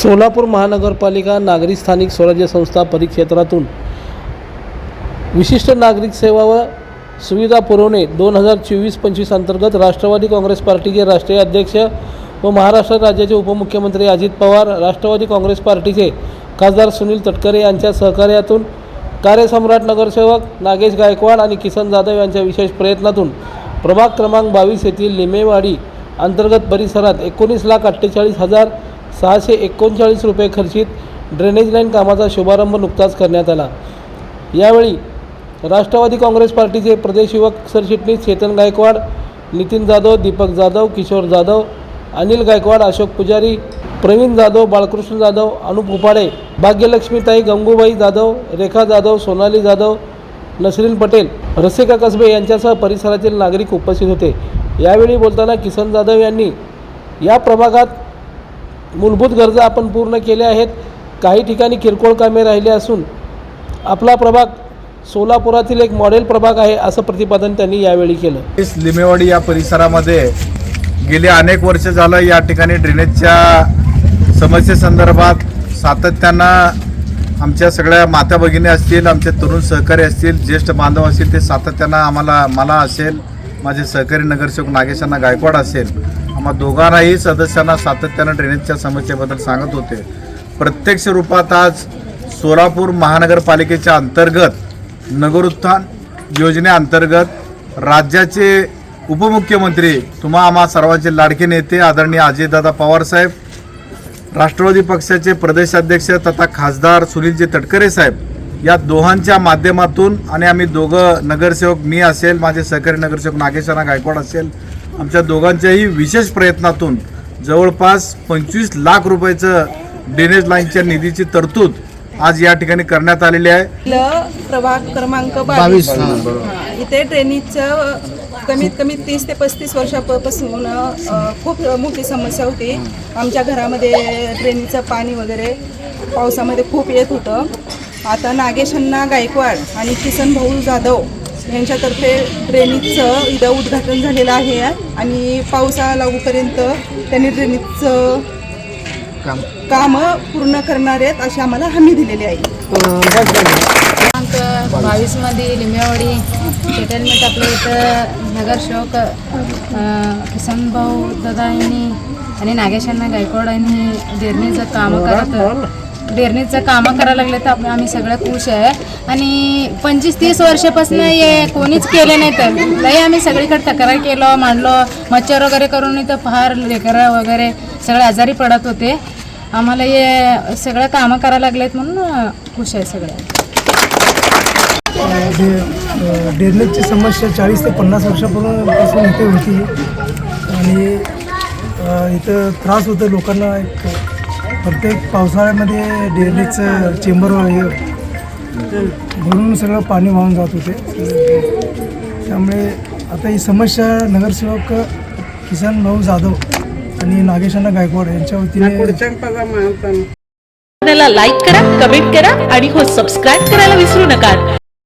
सोलापूर महानगरपालिका नागरी स्थानिक स्वराज्य संस्था परिक्षेत्रातून विशिष्ट नागरिक सेवा व सुविधा पुरवणे दोन हजार चोवीस पंचवीस अंतर्गत राष्ट्रवादी काँग्रेस पार्टीचे राष्ट्रीय अध्यक्ष व महाराष्ट्र राज्याचे उपमुख्यमंत्री अजित पवार राष्ट्रवादी काँग्रेस पार्टीचे खासदार सुनील तटकरे यांच्या सहकार्यातून कार्यसम्राट नगरसेवक नागेश गायकवाड आणि किसन जाधव यांच्या विशेष प्रयत्नातून प्रभाग क्रमांक बावीस येथील लिमेवाडी अंतर्गत परिसरात एकोणीस लाख अठ्ठेचाळीस हजार सहाशे एकोणचाळीस रुपये खर्चित ड्रेनेज लाईन कामाचा शुभारंभ नुकताच करण्यात आला. यावेळी राष्ट्रवादी काँग्रेस पार्टीचे प्रदेश युवक सरचिटणीस चेतन गायकवाड नितीन जाधव दीपक जाधव किशोर जाधव अनिल गायकवाड अशोक पुजारी प्रवीण जाधव बाळकृष्ण जाधव अनुप उपाडे भाग्यलक्ष्मीताई गंगूबाई जाधव रेखा जाधव सोनाली जाधव नसरीन पटेल रसिका कसबे यांच्यासह परिसरातील नागरिक उपस्थित होते. यावेळी बोलताना किसन जाधव यांनी या प्रभागात मूलभूत गरजा आपण पूर्ण केल्या आहेत. काही ठिकाणी किरकोळ कामे राहिली असून आपला प्रभाग सोलापुरातील एक मॉडेल प्रभाग आहे असं प्रतिपादन त्यांनी यावेळी केलं. इस लिमेवाडी या परिसरामध्ये गेले अनेक वर्ष झालं या ठिकाणी ड्रेनेजच्या समस्येसंदर्भात सातत्यानं आमच्या सगळ्या माता भगिनी असतील आमचे तरुण सहकारी असतील ज्येष्ठ बांधव असतील ते सातत्यानं आम्हाला मला असेल माझे सहकारी नगरसेवक नागेशांना गायकवाड असेल आम्हा दोघांनाही सदस्यांना सातत्यानं ड्रेनेजच्या समस्येबद्दल सांगत होते. प्रत्यक्ष रूपात आज सोलापूर महानगरपालिकेच्या अंतर्गत नगरोत्थान योजनेअंतर्गत राज्याचे उपमुख्यमंत्री तुम्हा आम्हा सर्वांचे लाडके नेते आदरणीय अजितदादा पवारसाहेब राष्ट्रवादी पक्षाचे प्रदेशाध्यक्ष तथा खासदार सुनीलजी तटकरे साहेब या दोघांच्या माध्यमातून आणि आम्ही दोघं नगरसेवक मी असेल माझे सहकारी नगरसेवक नागेशाना गायकवाड असेल आमच्या दोघांच्याही विशेष प्रयत्नातून जवळपास पंचवीस लाख रुपयाचं ड्रेनेज लाईनच्या निधीची तरतूद आज या ठिकाणी करण्यात आलेली आहे. ल प्रभाग क्रमांक बावीस. इथे ट्रेनिंगचं कमीत कमी तीस ते पस्तीस वर्षापासून खूप मोठी समस्या होती. आमच्या घरामध्ये ड्रेनेजचं पाणी वगैरे पावसामध्ये खूप येत होतं. आता नागेशांना गायकवाड आणि किसन भाऊ जाधव यांच्यातर्फे ड्रेनेजचं इथं उद्घाटन झालेलं आहे आणि पावसाळा लागूपर्यंत त्यांनी ड्रेनेजचं काम. पूर्ण करणार आहेत अशी आम्हाला हमी दिलेली आहे. क्रमांक बावीसमध्ये लिंबेवाडी सेटलमेंट आपल्या इथं नगरसेवक अं, किसन भाऊ दादा यांनी आणि नागेशांना गायकवाड यांनी डेरणीचं कामं करत डेरणीचं कामं करायला लागले तर आप- आम्ही सगळं खुश आहे. आणि पंचवीस तीस वर्षापासून हे कोणीच केले नाही तर लई आम्ही सगळीकडे तक्रार केलो मांडलो मच्छर वगैरे करून इथं फार लेकरं वगैरे सगळे आजारी पडत होते. आम्हाला हे सगळं कामं करायला लागलेत म्हणून खुश आहे सगळ्या डे डेरनेजची समस्या चाळीस ते पन्नास वर्षापूर्वी पासून इथे होती. आणि इथं त्रास होतो लोकांना एक प्रत्येक पावसाळ्यामध्ये डेरनेजचं चेंबर हे भरून सगळं पाणी वाहून जात होते. त्यामुळे आता ही समस्या नगरसेवक किसन भाऊ जाधव आणि नागेशांना गायकवाड यांच्या वतीने लाईक करा कमेंट करा आणि हो सबस्क्राईब करायला विसरू नका.